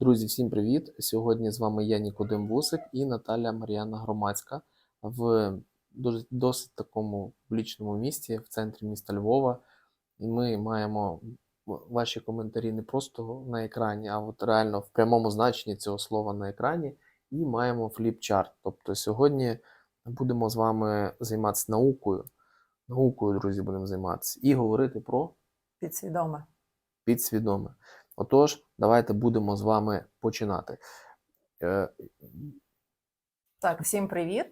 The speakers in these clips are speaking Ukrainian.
Друзі, всім привіт! Сьогодні з вами я Нікодим Бусик і Наталя Мар'яна Громадська в досить такому публічному місті в центрі міста Львова. І ми маємо ваші коментарі не просто на екрані, а от реально в прямому значенні цього слова на екрані. І маємо фліп-чарт. Тобто сьогодні будемо з вами займатися наукою. Наукою, друзі, будемо займатися і говорити про Підсвідоме. підсвідоме. Отож, давайте будемо з вами починати. Е, Так, всім привіт.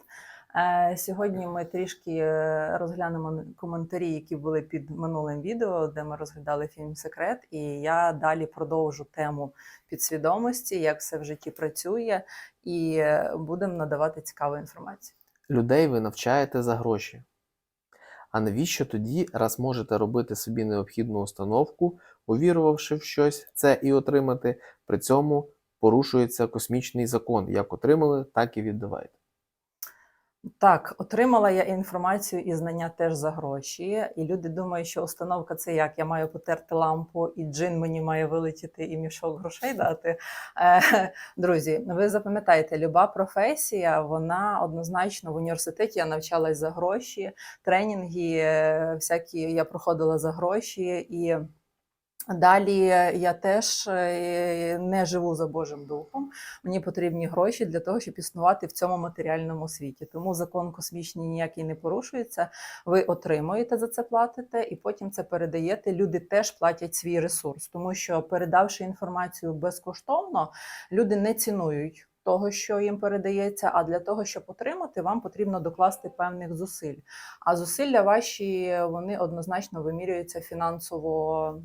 Е, Сьогодні ми трішки е, розглянемо коментарі, які були під минулим відео, де ми розглядали фільм Секрет. І я далі продовжу тему підсвідомості, як все в житті працює, і будемо надавати цікаву інформацію. Людей ви навчаєте за гроші. А навіщо тоді, раз можете робити собі необхідну установку, увірувавши в щось, це і отримати, при цьому порушується космічний закон. Як отримали, так і віддавайте. Так, отримала я інформацію і знання теж за гроші. І люди думають, що установка це як? Я маю потерти лампу, і джин мені має вилетіти і мішок грошей дати. Е, Друзі, ви запам'ятайте, люба професія, вона однозначно в університеті я навчалась за гроші, тренінги е, всякі я проходила за гроші і. Далі я теж е, не живу за Божим духом. Мені потрібні гроші для того, щоб існувати в цьому матеріальному світі. Тому закон космічний ніякий не порушується. Ви отримуєте за це платите, і потім це передаєте. Люди теж платять свій ресурс, тому що передавши інформацію безкоштовно, люди не цінують. Того, що їм передається, а для того, щоб отримати, вам потрібно докласти певних зусиль. А зусилля ваші вони однозначно вимірюються фінансово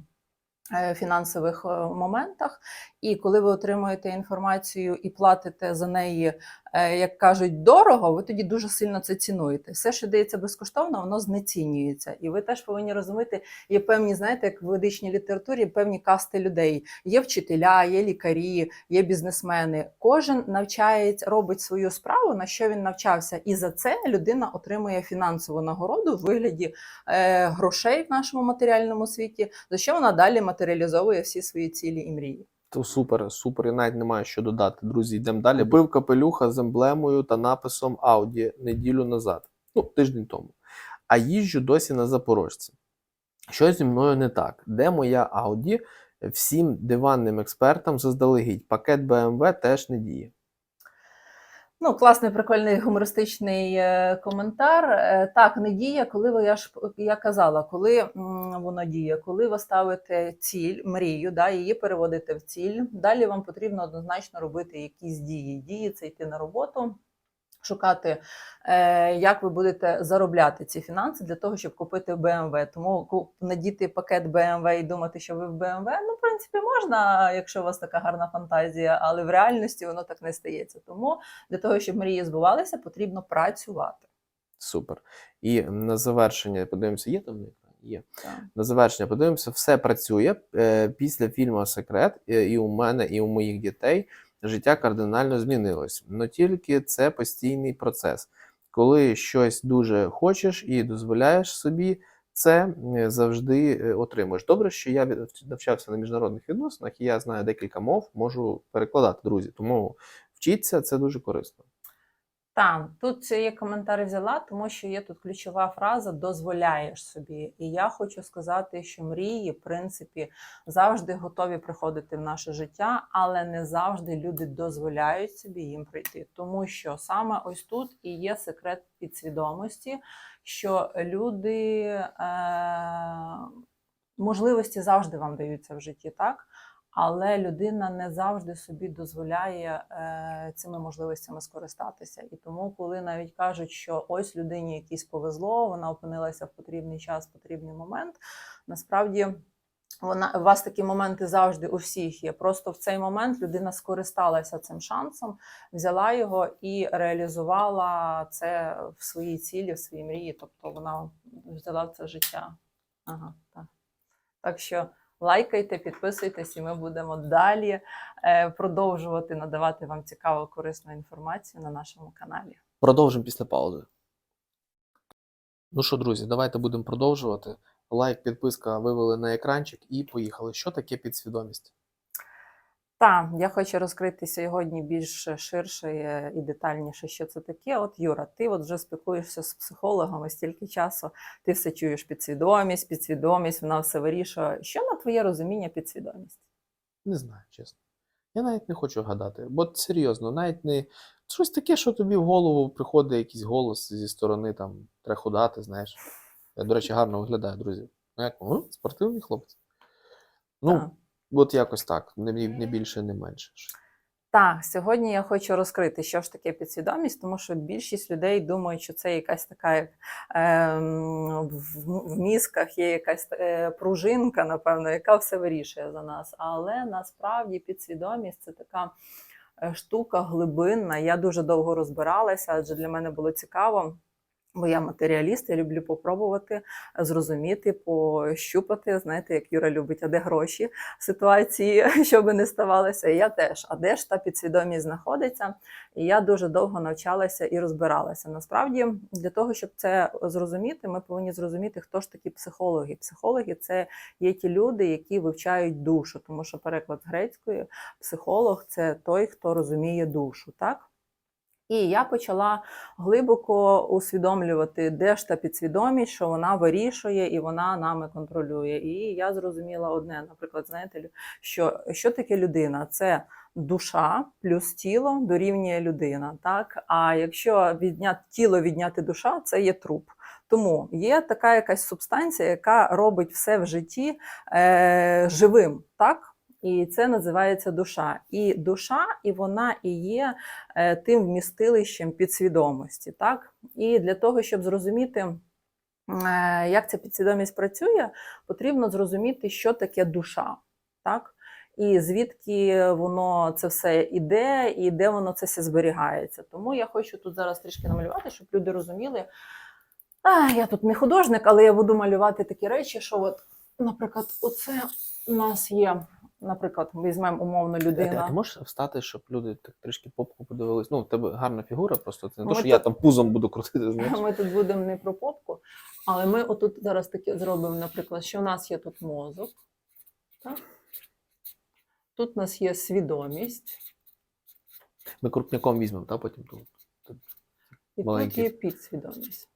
фінансових е, моментах. І коли ви отримуєте інформацію і платите за неї, е, як кажуть, дорого, ви тоді дуже сильно це цінуєте. Все, що дається безкоштовно, воно знецінюється. І ви теж повинні розуміти, є певні, знаєте, як в ведичній літературі, певні касти людей. Є вчителя, є лікарі, є бізнесмени. Кожен навчається, робить свою справу, на що він навчався, і за це людина отримує фінансову нагороду в вигляді е, грошей в нашому матеріальному світі, за що вона далі матеріалізовує всі свої цілі і мрії. То супер, супер, і навіть немає що додати. Друзі, йдемо далі. Бив капелюха з емблемою та написом Audi неділю назад, ну, тиждень тому. А їжджу досі на запорожці. Що зі мною не так? Де моя Audi? Всім диванним експертам заздалегідь. Пакет BMW теж не діє. Ну, класний, прикольний гумористичний е, коментар. Е, Так, не діє, коли ви я ж я казала, коли воно діє, коли ви ставите ціль, мрію, да, її переводите в ціль. Далі вам потрібно однозначно робити якісь дії. Дії це йти на роботу. Шукати, е, як ви будете заробляти ці фінанси для того, щоб купити BMW. Тому надіти пакет BMW і думати, що ви в BMW, ну, в принципі, можна, якщо у вас така гарна фантазія, але в реальності воно так не стається. Тому для того, щоб мрії збувалися, потрібно працювати. Супер. І на завершення подивимося, є там на екрані? Є. Так. На завершення подивимося, все працює. Е, Після фільму Секрет е, і у мене, і у моїх дітей життя кардинально змінилось. Но тільки це постійний процес. Коли щось дуже хочеш і дозволяєш собі, це завжди е, отримуєш. Добре, що я навчався на міжнародних відносинах, і я знаю декілька мов, можу перекладати, друзі. Тому вчіться, це дуже корисно. Так, тут є коментар взяла, тому що є тут ключова фраза дозволяєш собі. І я хочу сказати, що мрії, в принципі, завжди готові приходити в наше життя, але не завжди люди дозволяють собі їм прийти. Тому що саме ось тут і є секрет підсвідомості, що люди е- можливості завжди вам даються в житті, так? Але людина не завжди собі дозволяє е, цими можливостями скористатися. І тому, коли навіть кажуть, що ось людині якісь повезло, вона опинилася в потрібний час, в потрібний момент. Насправді вона у вас такі моменти завжди у всіх є. Просто в цей момент людина скористалася цим шансом, взяла його і реалізувала це в своїй цілі, в своїй мрії. Тобто вона взяла це життя. Ага, так. Так що лайкайте, підписуйтесь, і ми будемо далі е, продовжувати надавати вам цікаву корисну інформацію на нашому каналі. Продовжимо після паузи. Ну що, друзі, давайте будемо продовжувати. Лайк, підписка вивели на екранчик і поїхали. Що таке підсвідомість? Так, я хочу розкрити сьогодні більш ширше е, і детальніше, що це таке. От Юра, ти от вже спілкуєшся з психологами стільки часу, ти все чуєш підсвідомість, підсвідомість, вона все вирішує. Що на твоє розуміння підсвідомість? Не знаю, чесно. Я навіть не хочу гадати. Бо серйозно, навіть не щось таке, що тобі в голову приходить якийсь голос зі сторони, там, треба ходати, знаєш. Я, до речі, гарно виглядаю, друзі. Ну, як, ну, спортивний хлопець. Ну. От якось так. Не, не більше, не менше. Так, сьогодні я хочу розкрити, що ж таке підсвідомість, тому що більшість людей думають, що це якась така, як ем, в, в мізках є якась е, пружинка, напевно, яка все вирішує за нас. Але насправді підсвідомість це така е, штука глибинна. Я дуже довго розбиралася, адже для мене було цікаво. Бо я матеріаліст, я люблю попробувати зрозуміти, пощупати. Знаєте, як Юра любить, а де гроші ситуації, що би не ставалося. Я теж. А де ж та підсвідомість знаходиться? І я дуже довго навчалася і розбиралася. Насправді, для того, щоб це зрозуміти, ми повинні зрозуміти, хто ж такі психологи. Психологи це є ті люди, які вивчають душу, тому що переклад грецької психолог це той, хто розуміє душу. так? І я почала глибоко усвідомлювати, де ж та підсвідомість, що вона вирішує і вона нами контролює. І я зрозуміла одне, наприклад, знаєте, що, що таке людина? Це душа плюс тіло дорівнює людина. Так? А якщо відняти тіло відняти душа, це є труп. Тому є така якась субстанція, яка робить все в житті е, живим. так? І це називається душа. І душа, і вона і є е, тим вмістилищем підсвідомості. Так? І для того, щоб зрозуміти, е, як ця підсвідомість працює, потрібно зрозуміти, що таке душа. Так? І звідки воно це все іде, і де воно це все зберігається. Тому я хочу тут зараз трішки намалювати, щоб люди розуміли. А, я тут не художник, але я буду малювати такі речі, що, от, наприклад, оце у нас є, наприклад, візьмемо умовно ти, людина. а ти можеш встати, щоб люди так трішки попку подивились? Ну, в тебе гарна фігура, просто це не Ми те, що я там пузом буду крутити, знаєш. Ми тут будемо не про попку, але ми отут зараз таке зробимо, наприклад, що у нас є тут мозок. Так? Тут у нас є свідомість, Ми крупняком візьмемо, та потім тут. і тут є підсвідомість.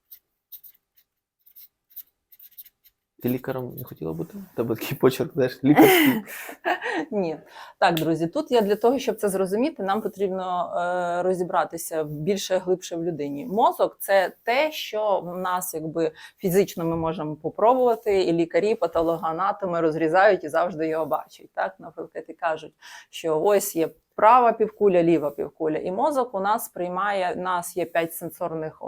Ти лікарем не хотіла бути? Тебе такий почерк, знаєш, лікарський. Ні. Так, друзі, тут я для того, щоб це зрозуміти, нам потрібно е, розібратися більше глибше в людині. Мозок це те, що в нас якби фізично ми можемо попробувати, і лікарі, патологоанатоми розрізають і завжди його бачать. Так, наприклад, і кажуть, що ось є. Права півкуля, ліва півкуля. І мозок у нас сприймає, у нас є п'ять сенсорних е,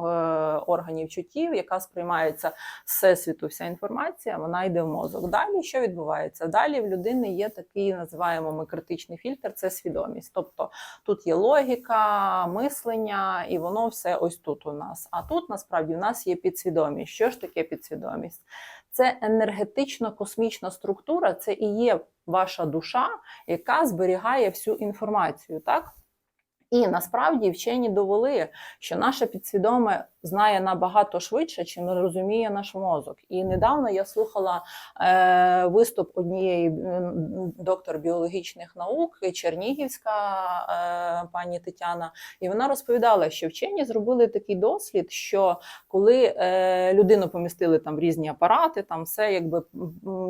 органів чуттів, яка сприймається з всесвіту вся інформація, вона йде в мозок. Далі що відбувається? Далі в людини є такий, називаємо ми критичний фільтр, це свідомість. Тобто тут є логіка, мислення, і воно все ось тут у нас. А тут насправді у нас є підсвідомість. Що ж таке підсвідомість? Це енергетично-космічна структура, це і є ваша душа, яка зберігає всю інформацію. так? І насправді вчені довели, що наше підсвідоме знає набагато швидше, чим розуміє наш мозок. І недавно я слухала е, виступ однієї доктор біологічних наук, чернігівська е, пані Тетяна, і вона розповідала, що вчені зробили такий дослід, що коли е, людину помістили там в різні апарати, там все якби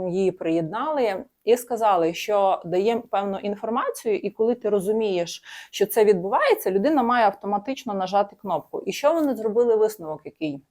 її приєднали. І сказали, що дає певну інформацію, і коли ти розумієш, що це відбувається, людина має автоматично нажати кнопку. І що вони зробили висновок, який?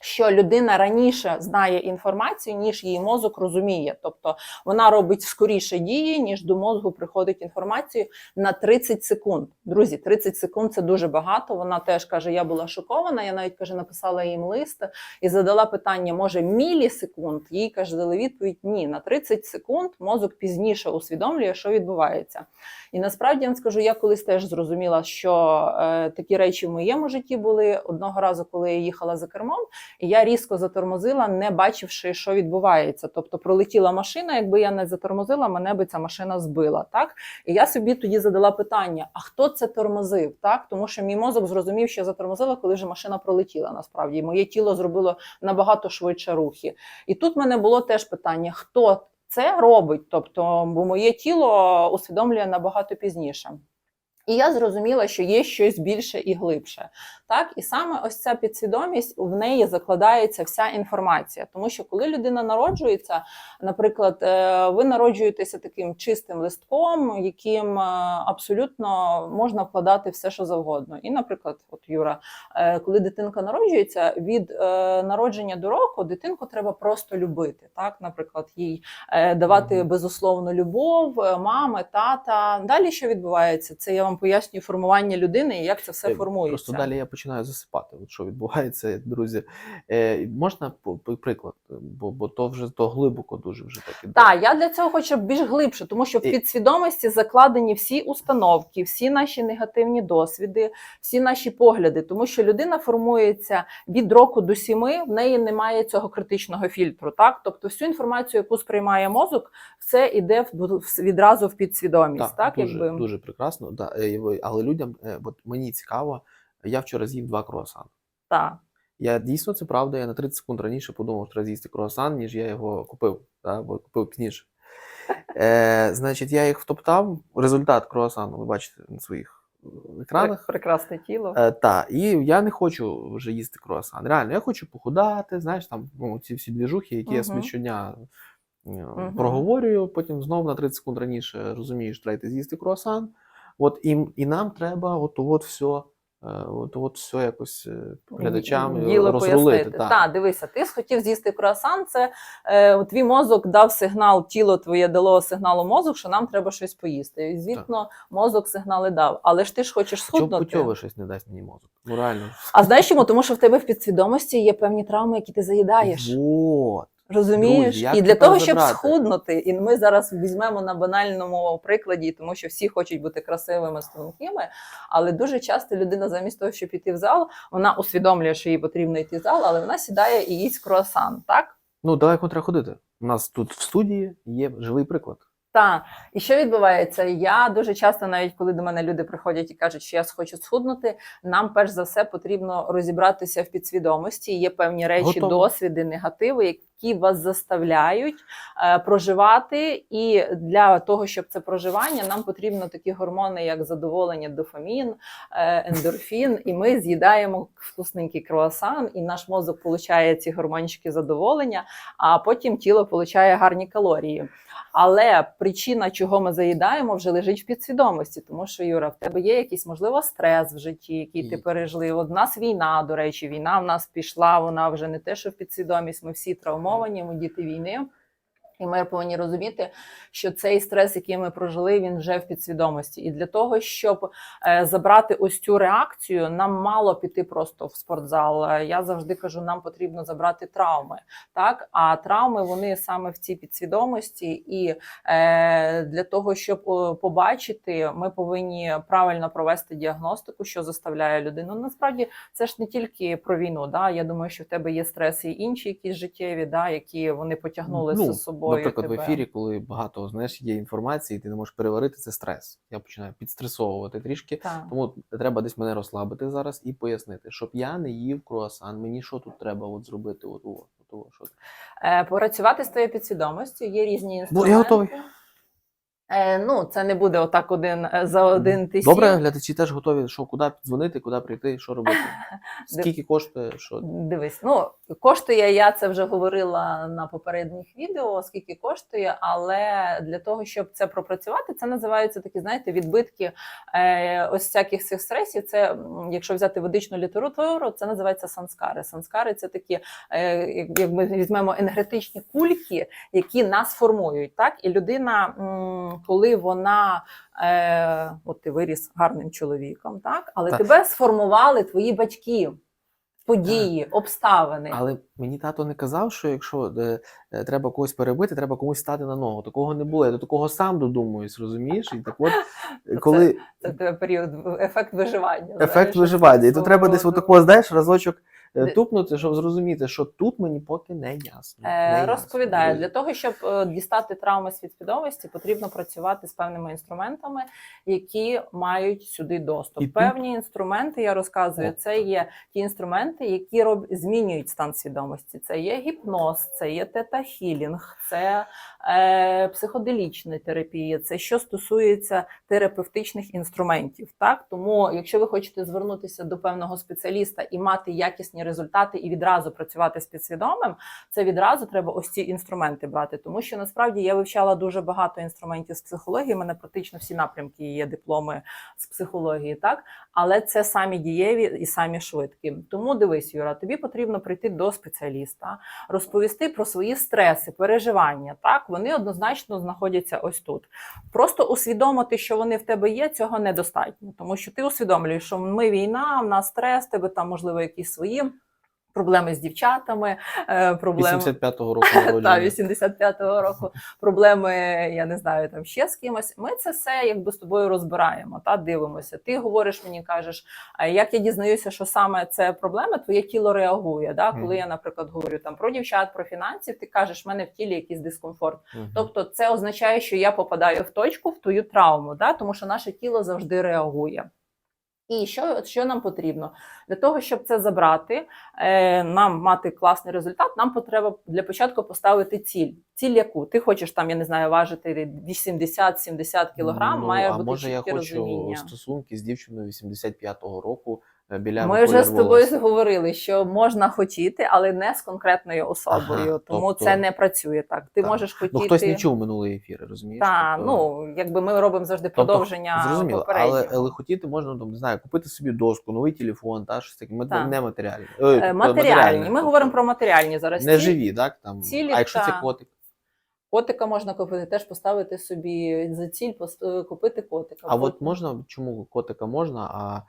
Що людина раніше знає інформацію, ніж її мозок розуміє. Тобто вона робить скоріше дії, ніж до мозку приходить інформацію на 30 секунд. Друзі, 30 секунд це дуже багато. Вона теж каже: я була шокована. Я навіть каже, написала їм лист і задала питання: може мілісекунд? Їй каже, дали відповідь: ні, на 30 секунд мозок пізніше усвідомлює, що відбувається. І насправді я вам скажу, я колись теж зрозуміла, що е, такі речі в моєму житті були одного разу, коли я їхала за кермом, і я різко затормозила, не бачивши, що відбувається. Тобто пролетіла машина, якби я не затормозила, мене би ця машина збила. Так і я собі тоді задала питання: а хто це тормозив? Так, тому що мій мозок зрозумів, що я затормозила, коли вже машина пролетіла. Насправді, і моє тіло зробило набагато швидше рухи. І тут в мене було теж питання: хто це робить. Тобто, бо моє тіло усвідомлює набагато пізніше. І я зрозуміла, що є щось більше і глибше. Так, і саме ось ця підсвідомість в неї закладається вся інформація. Тому що коли людина народжується, наприклад, е, ви народжуєтеся таким чистим листком, яким е, абсолютно можна вкладати все, що завгодно. І, наприклад, от Юра, е, коли дитинка народжується, від народження до року дитинку треба просто любити. Так, наприклад, їй давати безусловну любов, мами, тата. Далі що відбувається? Це я вам пояснюю формування людини і як це все Е, формується. Просто далі я починаю засипати. От що відбувається, друзі. Е, можна приклад, бо, бо то вже то глибоко дуже вже так. Так, я для цього хочу більш глибше, тому що в підсвідомості закладені всі установки, всі наші негативні досвіди, всі наші погляди, тому що людина формується від року до сіми, в неї немає цього критичного фільтру. Так, тобто всю інформацію, яку сприймає мозок, все йде в- відразу в підсвідомість. Так, дуже, якби дуже прекрасно. Да. Е, Але людям, е, от мені цікаво, я вчора з'їв два круасани. так. Я дійсно це правда. Я на 30 секунд раніше подумав, що треба з'їсти круасан, ніж я його купив, да, бо купив пізніше. Е, значить, я їх втоптав. Результат круасану, ви бачите на своїх е, екранах. прекрасне тіло. Е, та, і я не хочу вже їсти круасан. Реально, я хочу похудати, знаєш, там ну, ці всі двіжухи, які я собі щодня е, Мгм. проговорюю, потім знов на 30 секунд раніше розумієш, треба йти з'їсти круасан. От і, і нам треба от, от все, от, от все якось е, глядачам Діло розрулити. пояснити. та. Так, дивися, ти схотів з'їсти круасан, це е, твій мозок дав сигнал, тіло твоє дало сигналу мозок, що нам треба щось поїсти. І звісно, мозок сигнали дав. Але ж ти ж хочеш схуднути. путьове щось не дасть мені мозок? Ну реально. А знаєш чому? Тому що в тебе в підсвідомості є певні травми, які ти заїдаєш. Вот. Розумієш? Друзі, і для того, щоб забрати? схуднути, і ми зараз візьмемо на банальному прикладі, тому що всі хочуть бути красивими, стрункими, але дуже часто людина, замість того, щоб піти в зал, вона усвідомлює, що їй потрібно йти в зал, але вона сідає і їсть круасан, так? Ну, далеко треба ходити. У нас тут в студії є живий приклад. Так, і що відбувається? Я дуже часто, навіть коли до мене люди приходять і кажуть, що я хочу схуднути, нам перш за все потрібно розібратися в підсвідомості. Є певні речі, Готово. досвіди, негативи, які вас заставляють е, проживати. І для того, щоб це проживання, нам потрібно такі гормони, як задоволення, дофамін, е, ендорфін. І ми з'їдаємо вкусненький круасан, і наш мозок получає ці гормончики задоволення, а потім тіло получає гарні калорії. Але причина, чого ми заїдаємо, вже лежить в підсвідомості, тому що Юра, в тебе є якийсь можливо стрес в житті, який ти пережили. От в нас війна, до речі, війна в нас пішла. Вона вже не те, що в підсвідомість. Ми всі травмовані, ми діти війни. І ми повинні розуміти, що цей стрес, який ми прожили, він вже в підсвідомості. І для того, щоб е, забрати ось цю реакцію, нам мало піти просто в спортзал. Я завжди кажу, нам потрібно забрати травми. Так, а травми вони саме в цій підсвідомості, і е, для того, щоб побачити, ми повинні правильно провести діагностику, що заставляє людину. Насправді це ж не тільки про війну. Да? Я думаю, що в тебе є стреси і інші якісь життєві, да, які вони потягнули Ну, за собою. Наприклад, тебе. в ефірі, коли багато знаєш, є інформації, ти не можеш переварити, це стрес. Я починаю підстресовувати трішки. Так. Тому треба десь мене розслабити зараз і пояснити, щоб я не їв круасан. Мені що тут треба от зробити? От, от, от, от, що. Е, Працювати з твоєю підсвідомістю є різні Ну, інструменти. я готовий. Е, ну, це не буде отак один е, за один ти Добре, глядачі теж готові, що куди дзвонити, куди прийти, що робити. Скільки коштує, що Дивись, ну коштує, я це вже говорила на попередніх відео, скільки коштує, але для того, щоб це пропрацювати, це називаються такі, знаєте, відбитки е, ось всяких цих стресів. Це, якщо взяти ведичну літературу, це називається санскари. Санскари це такі, е, як ми візьмемо енергетичні кульки, які нас формують. Так? І людина, коли вона. Е, от ти виріс гарним чоловіком, так? Але Так. тебе сформували твої батьки події, обставини. Але мені тато не казав, що якщо е, е, треба когось перебити, треба комусь стати на ногу. Такого не було. Я до такого сам додумуюсь, розумієш? І так от, коли Це- коли Це в період ефект виживання. ефект знаєш, виживання, і то треба десь отакого, знаєш, разочок е, тупнути, щоб зрозуміти, що тут мені поки не ясно. не Е, ясно. Для того, щоб е, дістати травми з підсвідомості, потрібно працювати з певними інструментами, які мають сюди доступ. І тут- Певні інструменти, я розказую, О. це є ті інструменти, які роб... змінюють стан свідомості. Це є гіпноз, це є тета-хілінг, це е, психоделічна терапія, це що стосується терапевтичних інструментів. Так тому, якщо ви хочете звернутися до певного спеціаліста і мати якісні результати, і відразу працювати з підсвідомим, це відразу треба ось ці інструменти брати. Тому що насправді я вивчала дуже багато інструментів з психології. У мене практично всі напрямки є дипломи з психології, так але це самі дієві і самі швидкі. Тому дивись, Юра, тобі потрібно прийти до спеціаліста, розповісти про свої стреси, переживання. Так вони однозначно знаходяться ось тут. Просто усвідомити, що вони в тебе є, цього недостатньо, тому що ти усвідомлюєш, що ми війна, в нас стрес, тебе там можливо якісь свої. Проблеми з дівчатами, е, проблеми 85-го року та 85-го року проблеми, я не знаю, там ще з кимось. Ми це все якби з тобою розбираємо та дивимося. Ти говориш мені, кажеш, а як я дізнаюся, що саме це проблема, твоє тіло реагує. Да? Коли я, наприклад, говорю там про дівчат, про фінансів, ти кажеш, в мене в тілі якийсь дискомфорт. Тобто, це означає, що я попадаю в точку, в твою травму, да? тому що наше тіло завжди реагує. І що, що нам потрібно для того, щоб це забрати, е, нам мати класний результат, нам потрібно для початку поставити ціль. Ціль яку ти хочеш там, я не знаю, важити 80-70 кілограм, Ну, має а бути може я хочу розуміння. стосунки з дівчиною 85-го року біля Ми вже з тобою говорили, що можна хотіти, але не з конкретною особою, Ага, тому тобто- це не працює так. Ти Так. можеш хотіти. Ну, хтось не чув минулий ефір, розумієш? Та, Тобто- ну якби ми робимо завжди Тобто, продовження Зрозуміло, але, але хотіти можна, там, не знаю, купити собі доску, новий телефон, та, щось таке, мат- Так. нематеріальне. Е, Е, тобто матеріальні. Ми тобто говоримо про матеріальні зараз. Не живі, так? Там. цілі, а якщо це котик? Котика можна купити, теж поставити собі за ціль е, купити котика. А от можна, чому котика можна, а е,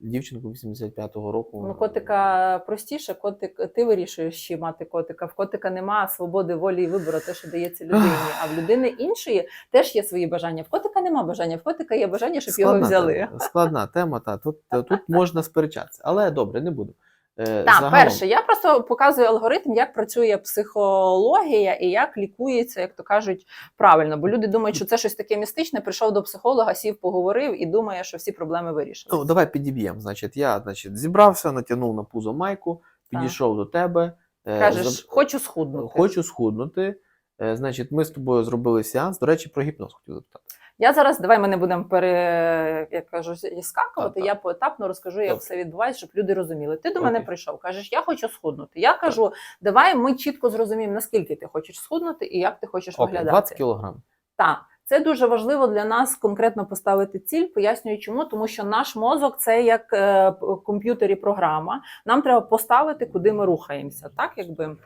дівчинку 85-го року. Ну, котика простіше, котик, ти вирішуєш, чи мати котика. В котика немає свободи волі і вибору, те, що дається людині. А в людини іншої теж є свої бажання. В котика нема бажання, в котика є бажання, щоб його взяли. Тема, складна тема, та тут, тут можна сперечатися. Але добре, не буду. Е, Так, загалом- перше, я просто показую алгоритм, як працює психологія і як лікується, як то кажуть, правильно. Бо люди думають, що це щось таке містичне. Прийшов до психолога, сів, поговорив і думає, що всі проблеми вирішили. Ну, давай підіб'ємо. Значить, я значить, зібрався, натягнув на пузо майку, підійшов до тебе. е, Кажеш, заб- хочу схуднути. Хочу схуднути. Е, Значить, ми з тобою зробили сеанс. До речі, про гіпноз хотів запитати. Я зараз давай ми не будемо пере як кажу, скакувати. Так, так. Я поетапно розкажу, як Добре. все відбувається, щоб люди розуміли. Ти до мене прийшов, кажеш, я хочу схуднути. Я кажу, давай ми чітко зрозуміємо, наскільки ти хочеш схуднути і як ти хочеш Окей, виглядати. 20 кілограм. Так, це дуже важливо для нас конкретно поставити ціль. Пояснюю, чому, тому що наш мозок це як е, комп'ютері програма. Нам треба поставити, куди ми рухаємося. Так, якби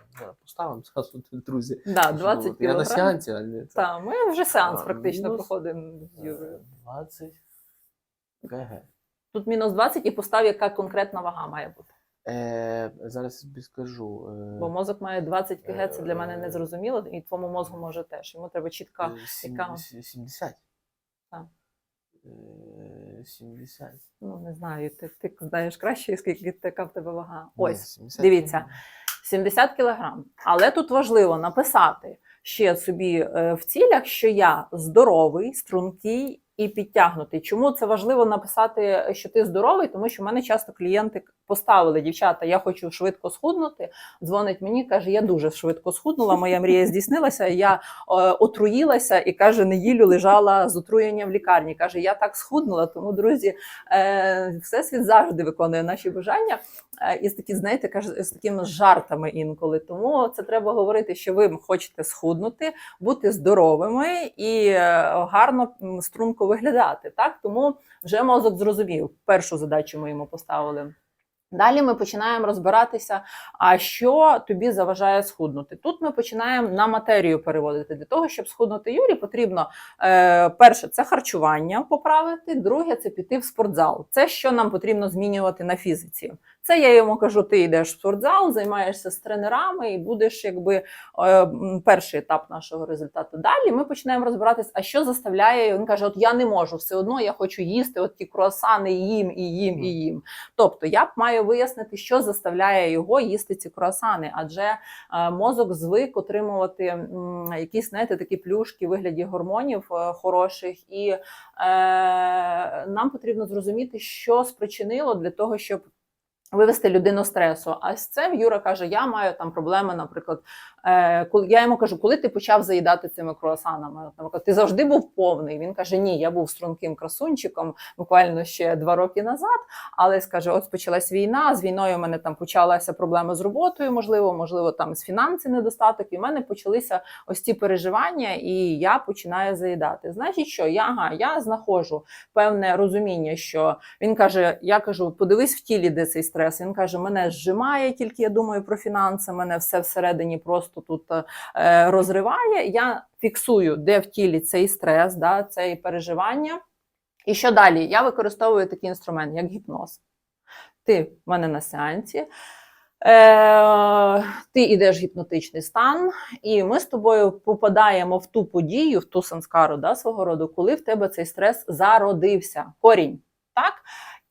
Поставимо зразу, друзі. да, 20 Я на сеансі, а не. Так, ми вже сеанс практично мінус, проходимо з Е, Юрою. 20 КГ. Тут мінус 20 і постав, яка конкретна вага має бути. Е, зараз тобі скажу. Е, Бо мозок має 20 кг, це для мене не зрозуміло, і твоєму мозку може теж. Йому треба чітка. е, сім- яка? 70. Так. Е, 70. Ну не знаю, ти, ти знаєш краще, скільки така в тебе вага. Ні, Ось. 70 дивіться. 70 кілограм. Але тут важливо написати ще собі е, в цілях, що я здоровий, стрункий і підтягнутий. Чому це важливо написати, що ти здоровий? Тому що в мене часто клієнти поставили дівчата, я хочу швидко схуднути. Дзвонить мені, каже: Я дуже швидко схуднула. Моя мрія здійснилася. Я е, отруїлася і каже, неділю лежала з отруєнням в лікарні. каже, я так схуднула. Тому, друзі, е, всесвіт завжди виконує наші бажання. Е, І з такі, знаєте, каже, з такими жартами інколи. Тому це треба говорити, що ви хочете схуднути, бути здоровими і е, гарно струнко виглядати. Так тому вже мозок зрозумів. Першу задачу ми йому поставили. Далі ми починаємо розбиратися, а що тобі заважає схуднути. Тут ми починаємо на матерію переводити. Для того, щоб схуднути Юрі, потрібно е, перше це харчування поправити, друге це піти в спортзал. Це що нам потрібно змінювати на фізиці. Це я йому кажу: ти йдеш в спортзал, займаєшся з тренерами і будеш якби е, перший етап нашого результату. Далі ми починаємо розбиратись, а що заставляє. Він каже: От я не можу, все одно я хочу їсти от ті круасани, їм, і їм, і їм. Тобто я б маю вияснити, що заставляє його їсти ці круасани, адже е, мозок звик отримувати якісь знаєте, такі плюшки в вигляді гормонів е, хороших, і е, нам потрібно зрозуміти, що спричинило для того, щоб. Вивести людину стресу. А з цим Юра каже: я маю там проблеми, наприклад, е, коли я йому кажу, коли ти почав заїдати цими круасанами? Наприклад, ти завжди був повний. Він каже: Ні, я був струнким красунчиком буквально ще два роки назад. Але скаже, от почалась війна. З війною в мене там почалася проблема з роботою, можливо, можливо, там з фінанси недостаток. І в мене почалися ось ці переживання, і я починаю заїдати. Значить, що я ага, я знаходжу певне розуміння, що він каже: Я кажу, подивись в тілі, де цей стрес. Він каже, мене зжимає, тільки я думаю про фінанси. Мене все всередині просто тут е, розриває. Я фіксую, де в тілі цей стрес, да, це переживання. І що далі? Я використовую такий інструмент, як гіпноз. Ти в мене на сеансі. Е, ти йдеш в гіпнотичний стан, і ми з тобою попадаємо в ту подію, в ту санскару да, свого роду, коли в тебе цей стрес зародився, корінь. Так?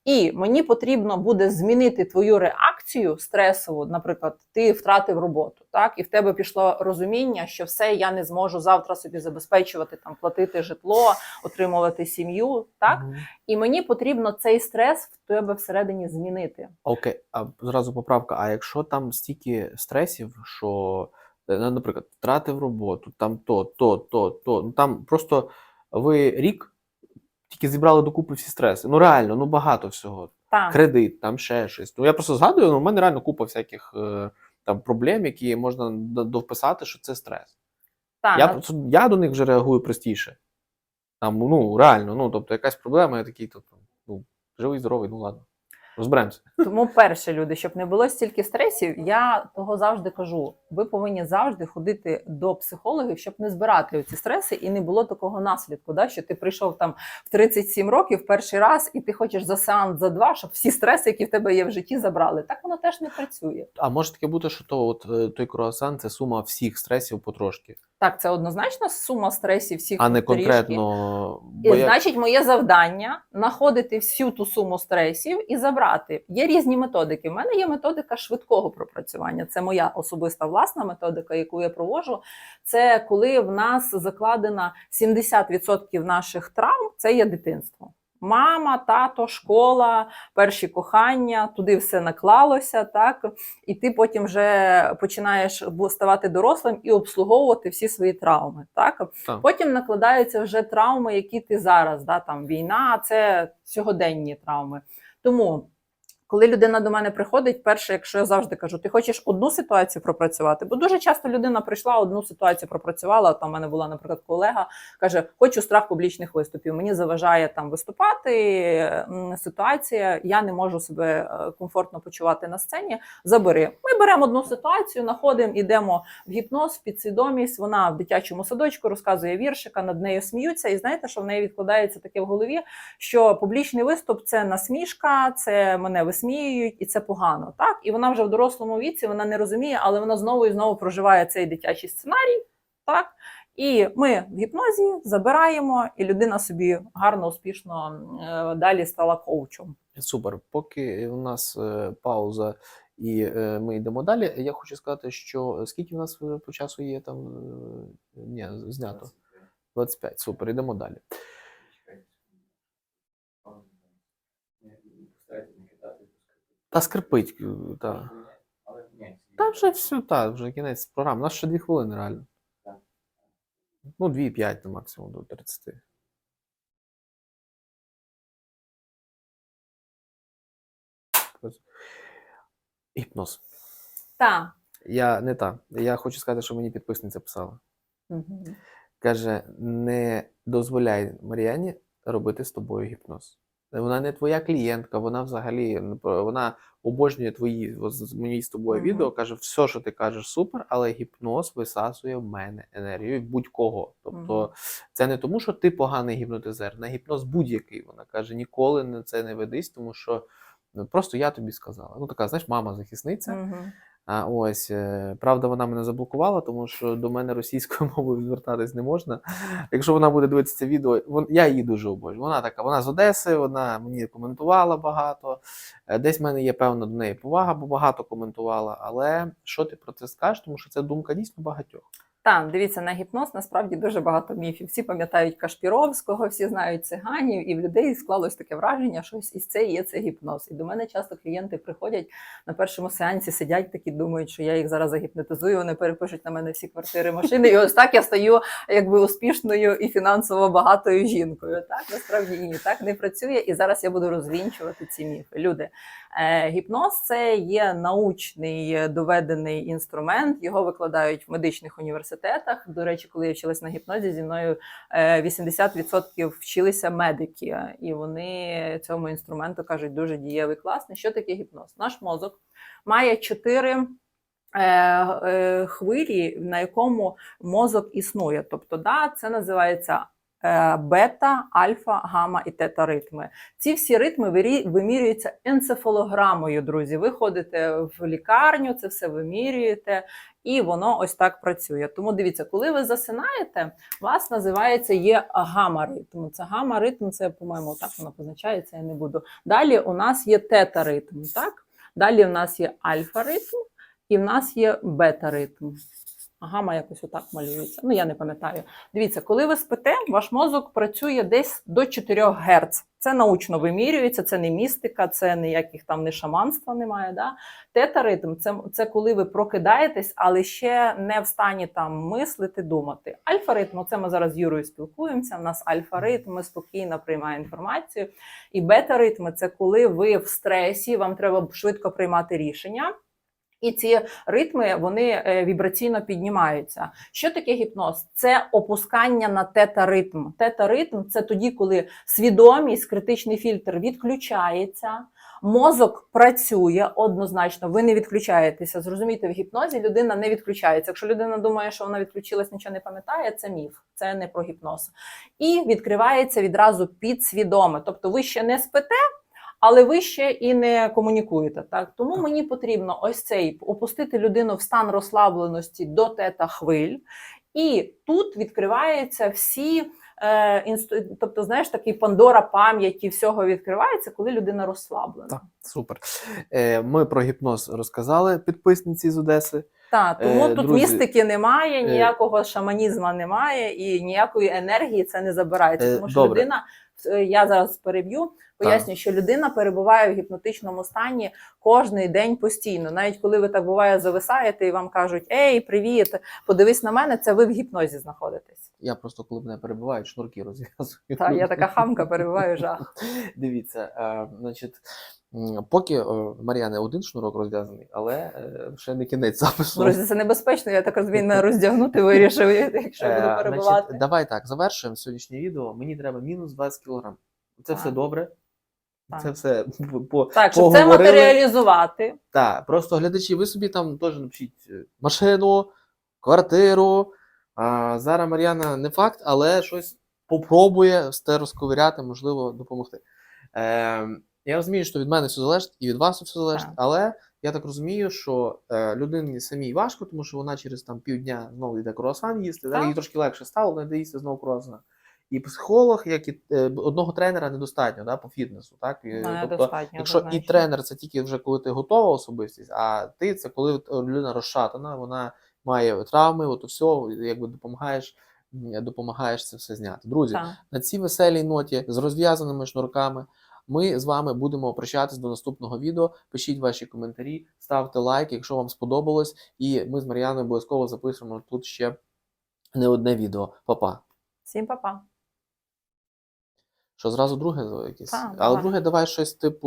І мені потрібно буде змінити твою реакцію стресову. Наприклад, ти втратив роботу, так і в тебе пішло розуміння, що все я не зможу завтра собі забезпечувати там, платити житло, отримувати сім'ю. Так Мгм. і мені потрібно цей стрес в тебе всередині змінити. Окей, а зразу поправка. А якщо там стільки стресів, що, е, ну, наприклад, втратив роботу, там то, то, то, то, ну там просто ви рік тільки зібрали докупи всі стреси. Ну реально, ну багато всього. Так. Кредит, там ще щось. Ну я просто згадую, ну в мене реально купа всяких е, там проблем, які можна до- довписати, що це стрес. Так, Я, я до них вже реагую простіше. Там, ну, реально, ну, тобто якась проблема, я такий, тобто, ну, живий, здоровий, ну ладно. Розберемося. Тому перше, люди, щоб не було стільки стресів, я того завжди кажу: ви повинні завжди ходити до психологів, щоб не збирати ці стреси і не було такого наслідку. Да? Що ти прийшов там в 37 років перший раз, і ти хочеш за сеанс за два, щоб всі стреси, які в тебе є в житті, забрали. Так воно теж не працює. А може таке бути, що то, от, е, той круасан це сума всіх стресів потрошки, Так, це однозначно сума стресів всіх а не трішки. конкретно. І, Бо я... значить, моє завдання знаходити всю ту суму стресів і забрати. Є різні методики. У мене є методика швидкого пропрацювання. Це моя особиста власна методика, яку я проводжу. Це коли в нас закладено 70% наших травм це є дитинство. Мама, тато, школа, перші кохання, туди все наклалося, так і ти потім вже починаєш ставати дорослим і обслуговувати всі свої травми. Так Так. потім накладаються вже травми, які ти зараз, да, там війна, це сьогоденні травми. Тому, коли людина до мене приходить, перше, якщо я завжди кажу, ти хочеш одну ситуацію пропрацювати, бо дуже часто людина прийшла, одну ситуацію пропрацювала. Там у мене була, наприклад, колега, каже: Хочу страх публічних виступів. Мені заважає там виступати. Ситуація, я не можу себе е, комфортно почувати на сцені. Забери. Ми беремо одну ситуацію, знаходимо, ідемо в гіпноз, в підсвідомість. Вона в дитячому садочку розказує віршика, над нею сміються. І знаєте, що в неї відкладається таке в голові, що публічний виступ це насмішка, це мене висміюють, і це погано. Так, і вона вже в дорослому віці вона не розуміє, але вона знову і знову проживає цей дитячий сценарій. Так. І ми в гіпнозі забираємо, і людина собі гарно, успішно е, далі стала коучем. Супер. Поки у нас е, пауза і е, ми йдемо далі, я хочу сказати, що скільки в нас по часу є там. е, Ні, знято. 25. Супер, йдемо далі. Та скрипить, е, та. Та вже все, та, вже кінець програми. У нас ще дві хвилини, реально. Ну, дві п'ять на максимум до 30. Гіпноз. Так. Я не та. Я хочу сказати, що мені підписниця писала. Угу. Каже: не дозволяй Мар'яні робити з тобою гіпноз. Вона не твоя клієнтка, вона взагалі про- вона обожнює твої з- з- мої з тобою відео. каже, все, що ти кажеш, супер, але гіпноз висасує в мене енергію будь-кого. Тобто, Мгм. це не тому, що ти поганий гіпнотизер, на гіпноз будь-який. Вона каже, ніколи на це не ведись, тому що просто я тобі сказала. Ну, така, знаєш, мама захисниця. Мгм. А ось е, правда, вона мене заблокувала, тому що до мене російською мовою звертатись не можна. Якщо вона буде дивитися відео, вон, я її дуже обожнюю. Вона така, вона з Одеси, вона мені коментувала багато. Е, Десь в мене є певна до неї повага, бо багато коментувала. Але що ти про це скажеш? Тому що це думка дійсно багатьох. Так, дивіться, на гіпноз насправді дуже багато міфів. Всі пам'ятають Кашпіровського, всі знають циганів, і в людей склалось таке враження, що ось із це є це гіпноз. І до мене часто клієнти приходять на першому сеансі, сидять такі, думають, що я їх зараз загіпнотизую, вони перепишуть на мене всі квартири, машини. І ось так я стаю якби успішною і фінансово багатою жінкою. Так насправді ні, так не працює. І зараз я буду розвінчувати ці міфи. Люди, е, гіпноз це є научний е, доведений інструмент. Його викладають в медичних університетах. До речі, коли я вчилась на гіпнозі, зі мною е, 80% вчилися медики, і вони цьому інструменту кажуть дуже дієвий класний. Що таке гіпноз? Наш мозок має чотири. е, е, Хвилі, на якому мозок існує. Тобто, да, це називається е, бета, альфа, гамма і тета ритми. Ці всі ритми вимірюються енцефалограмою, друзі. Ви ходите в лікарню, це все вимірюєте, і воно ось так працює. Тому дивіться, коли ви засинаєте, вас називається є гамаритм. Це гамаритм, це, по-моєму, так воно позначається, я не буду. Далі у нас є тета-ритм, так? Далі у нас є альфа-ритм, і в нас є бета-ритм. Гама якось отак малюється. Ну, я не пам'ятаю. Дивіться, коли ви спите, ваш мозок працює десь до 4 Гц. Це научно вимірюється, це не містика, це ніяких там не шаманства немає. Да? Тета-ритм це, це коли ви прокидаєтесь, але ще не в стані там мислити, думати. Альфа-ритм, це ми зараз з Юрою спілкуємося. У нас альфа-ритм, ми спокійно приймаємо інформацію. І бета-ритми це коли ви в стресі, вам треба швидко приймати рішення. І ці ритми вони е, вібраційно піднімаються. Що таке гіпноз? Це опускання на тета-ритм. Тета-ритм це тоді, коли свідомість, критичний фільтр відключається. Мозок працює однозначно, ви не відключаєтеся. Зрозумійте, в гіпнозі людина не відключається. Якщо людина думає, що вона відключилась, нічого не пам'ятає, це міф, це не про гіпноз. І відкривається відразу підсвідоме. Тобто ви ще не спите, але ви ще і не комунікуєте. Так тому мені потрібно ось цей опустити людину в стан розслабленості до тета хвиль, і тут відкриваються всі. Е. Тобто, знаєш, такий Пандора пам'яті всього відкривається, коли людина розслаблена. Так, супер. Е, Ми про гіпноз розказали підписниці з Одеси. Так, тому Е, тут друзі, містики немає, е, ніякого шаманізму немає і ніякої енергії це не забирається. Тому що добре. людина, я зараз переб'ю, поясню, що людина перебуває в гіпнотичному стані кожний день постійно. Навіть коли ви так буває зависаєте і вам кажуть Ей, привіт, подивись на мене, це ви в гіпнозі знаходитесь. Я просто, коли мене перебувають, шнурки розв'язую. Так, я така хамка, перебуваю жах. Дивіться, е, значить, поки е, в Мар'яни один шнурок розв'язаний, але е, ще не кінець запису. Друзі, це небезпечно. Я так розумію, не роздягнути вирішив, якщо Е, буду перебувати. Значить, давай так, завершуємо сьогоднішнє відео. Мені треба мінус 20 кг. Це Так. все добре. Так. Це все по, Так, щоб це матеріалізувати. Так, просто глядачі, ви собі там теж напишіть е, машину, квартиру. А, зараз Мар'яна не факт, але щось попробує з те розковиряти, можливо, допомогти. Е, я розумію, що від мене все залежить і від вас все залежить, Так. але я так розумію, що е, людині самій важко, тому що вона через там півдня знову йде круасан їсти, Так. їй трошки легше стало, вона йде їсти знову круасан. І психолог, як і е, одного тренера недостатньо да, по фітнесу. Так? І, Ну, тобто, Якщо і тренер це тільки вже коли ти готова особистість, а ти це коли людина розшатана, вона має травми, от все, якби допомагаєш, допомагаєш це все зняти. Друзі, Так. на цій веселій ноті з розв'язаними шнурками ми з вами будемо прощатись до наступного відео. Пишіть ваші коментарі, ставте лайк, якщо вам сподобалось, і ми з Мар'яною обов'язково запишемо тут ще не одне відео. Па-па. Всім па-па. Що зразу друге якесь? Але друге, давай щось типу.